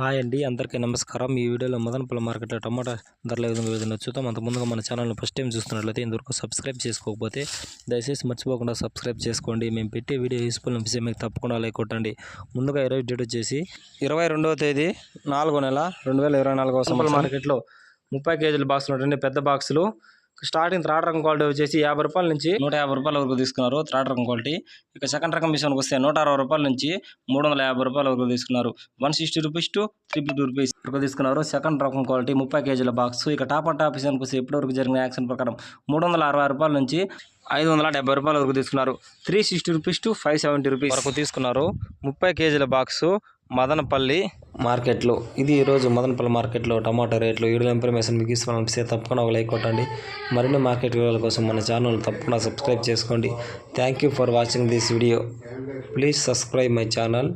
Hi అండి అందరికీ నమస్కారం. ఈ వీడియోలో మదనపల్లి మార్కెట్లో టమాటా ధరల విధంగా విధంగా చూద్దాం. అంత ముందుగా మన ఛానల్ని ఫస్ట్ టైం చూస్తున్నట్లయితే ఇంతవరకు సబ్స్క్రైబ్ చేసుకోకపోతే దయచేసి మర్చిపోకుండా సబ్స్క్రైబ్ చేసుకోండి. మేము పెట్టే వీడియో యూస్ఫుల్ అనిపిస్తే మీకు తప్పకుండా లైక్ కొట్టండి. ముందుగా ఇరవై డేట్ వచ్చేసి ఇరవై రెండవ తేదీ నాలుగో నెల రెండు వేల ఇరవై నాలుగవ సంవత్సరం. మార్కెట్లో ముప్పై కేజీల బాక్సులు ఉంటుంది పెద్ద బాక్సులు స్టార్టింగ్ థర్డ్ రకం క్వాలిటీ వచ్చేసి యాభై రూపాయల నుంచి నూట యాభై రూపాయల వరకు తీసుకున్నారు థర్డ్ రకం క్వాలిటీ. ఇక సెకండ్ రకం మిషన్కి వస్తే నూట అరవై రూపాయల నుంచి మూడు వందల యాభై రూపాయల వరకు తీసుకున్నారు. One sixty rupees to three fifty rupees వరకు తీసుకున్నారు. సెకండ్ రకం క్వాలిటీ ముప్పై కేజీల బాక్స్. ఇక టాప్ అండ్ టాప్ మిషన్కి వస్తే ఇప్పటివరకు జరిగిన యాక్షన్ ప్రకారం మూడు వందల అరవై రూపాయల నుంచి ఐదు వందల డెబ్బై రూపాయల వరకు తీసుకున్నారు. Three sixty rupees to five seventy rupees వరకు తీసుకున్నారు. ముప్పై కేజీల బాక్సు మదనపల్లి మార్కెట్లో. ఇది ఈరోజు మదనపల్లి మార్కెట్లో టమాటా రేట్లు వీడియో ఇన్ఫర్మేషన్ మీకు ఇస్తామనిపిస్తే తప్పకుండా ఒక లైక్ కొట్టండి. మరిన్ని మార్కెట్ వివరాల కోసం మన ఛానల్ తప్పకుండా సబ్స్క్రైబ్ చేసుకోండి. Thank you for watching this video please subscribe my channel